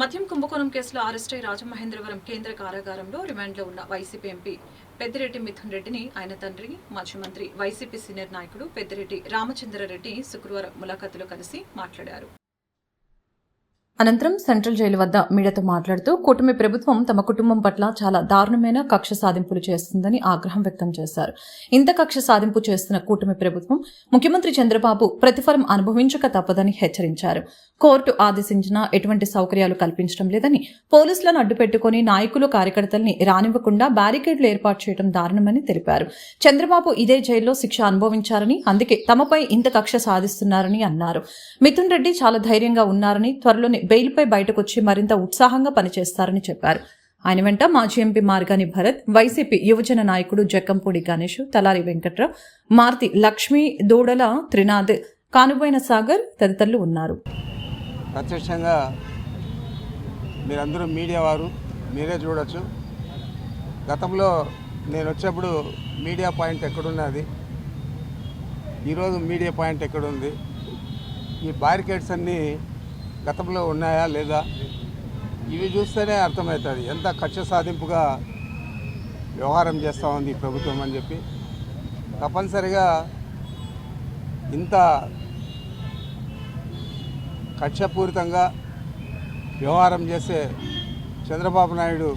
మద్యం కుంభకోణం కేసులో అరెస్టై రాజమహేంద్రవరం కేంద్ర కారాగారంలో రిమాండ్లో ఉన్న వైసీపీ ఎంపీ పెద్దిరెడ్డి మిథున్ రెడ్డిని ఆయన తండ్రి మాజీ మంత్రి వైసీపీ సీనియర్ నాయకుడు పెద్దిరెడ్డి రామచంద్రారెడ్డి శుక్రవారం ములాఖాతులో కలిసి మాట్లాడారు. అనంతరం సెంట్రల్ జైలు వద్ద మీడియాతో మాట్లాడుతూ కూటమి ప్రభుత్వం తమ కుటుంబం పట్ల చాలా దారుణమైన కక్ష సాధింపులు చేస్తుందని ఆగ్రహం వ్యక్తం చేశారు. ఇంత కక్ష సాధింపు చేస్తున్న కూటమి ప్రభుత్వం ముఖ్యమంత్రి చంద్రబాబు ప్రతిఫలం అనుభవించక తప్పదని హెచ్చరించారు. కోర్టు ఆదేశించిన ఎటువంటి సౌకర్యాలు కల్పించడం లేదని పోలీసులను అడ్డుపెట్టుకుని నాయకులు కార్యకర్తల్ని రానివ్వకుండా బ్యారికేడ్లు ఏర్పాటు చేయడం దారుణమని తెలిపారు. చంద్రబాబు ఇదే జైల్లో శిక్ష అనుభవించారని అందుకే తమపై ఇంత కక్ష సాధిస్తున్నారని అన్నారు. మిథున్ రెడ్డి చాలా ధైర్యంగా ఉన్నారని త్వరలోనే బెయిల్పై బయటకొచ్చి మరింత ఉత్సాహంగా పనిచేస్తారని చెప్పారు. ఆయన వెంట మాజీ ఎంపీ మార్గాని భరత్ వైసీపీ యువజన నాయకుడు జక్కంపూడి గణేష్ తలారి వెంకట్రావు మార్తి లక్ష్మి దూడల త్రినాథ్ కానుబోయిన సాగర్ తదితరులు ఉన్నారు. ప్రత్యక్షంగా మీరందరూ మీడియా వారు మీరే చూడొచ్చు. గతంలో నేను వచ్చేప్పుడు మీడియా పాయింట్ ఎక్కడున్నది? ఈరోజు మీడియా పాయింట్ ఎక్కడుంది? ఈ బ్యారికేడ్స్ అన్నీ గతంలో ఉన్నాయా లేదా? ఇవి చూస్తేనే అర్థమవుతుంది. ఎంత కక్ష సాధింపుగా వ్యవహారం చేస్తూ ఉంది ప్రభుత్వం అని చెప్పి. తప్పనిసరిగా ఇంత కక్షపూరితంగా వ్యవహారం చేసే చంద్రబాబు నాయుడు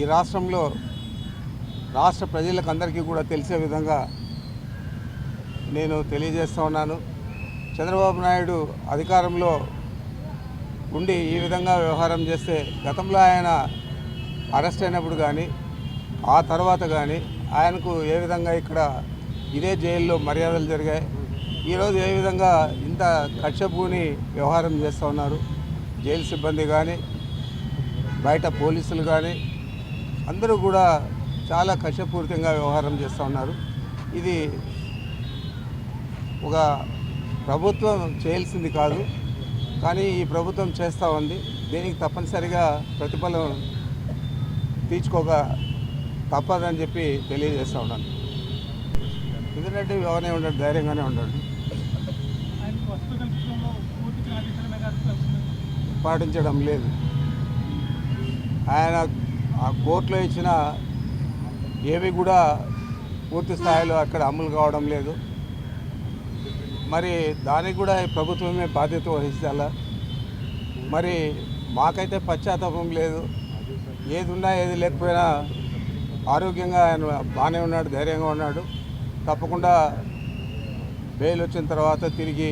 ఈ రాష్ట్రంలో రాష్ట్ర ప్రజలకు అందరికీ కూడా తెలిసే విధంగా నేను తెలియజేస్తూ ఉన్నాను. చంద్రబాబు నాయుడు అధికారంలో ఉండి ఈ విధంగా వ్యవహారం చేస్తే గతంలో ఆయన అరెస్ట్ అయినప్పుడు కానీ ఆ తర్వాత కానీ ఆయనకు ఏ విధంగా ఇక్కడ ఇదే జైల్లో మర్యాదలు జరిగాయి? ఈరోజు ఏ విధంగా ఇంత కక్షపూని వ్యవహారం చేస్తూ ఉన్నారు? జైలు సిబ్బంది కానీ బయట పోలీసులు కానీ అందరూ కూడా చాలా కక్షపూరితంగా వ్యవహారం చేస్తూ ఉన్నారు. ఇది ఒక ప్రభుత్వం చేయాల్సింది కాదు. కానీ ఈ ప్రభుత్వం చేస్తూ ఉంది. దీనికి తప్పనిసరిగా ప్రతిఫలం తీర్చుకోక తప్పదని చెప్పి తెలియజేస్తూ ఉన్నాను. ఎందుకంటే ఎవరైనా ఉండడు ధైర్యంగానే ఉండడు. పాటించడం లేదు. ఆయన ఆ కోర్టులో ఇచ్చిన ఏవి కూడా పూర్తి స్థాయిలో అక్కడ అమలు కావడం లేదు. మరి దానికి కూడా ప్రభుత్వమే బాధ్యత వహించాలా? మరి మాకైతే పశ్చాత్తాపం లేదు. ఏది ఉన్నా ఏది లేకపోయినా ఆరోగ్యంగా ఆయన బాగానే ఉన్నాడు ధైర్యంగా ఉన్నాడు. తప్పకుండా బెయిల్ వచ్చిన తర్వాత తిరిగి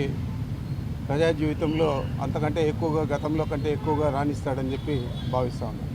ప్రజా జీవితంలో అంతకంటే ఎక్కువగా గతంలో కంటే ఎక్కువగా రాణిస్తాడని చెప్పి భావిస్తా ఉన్నాను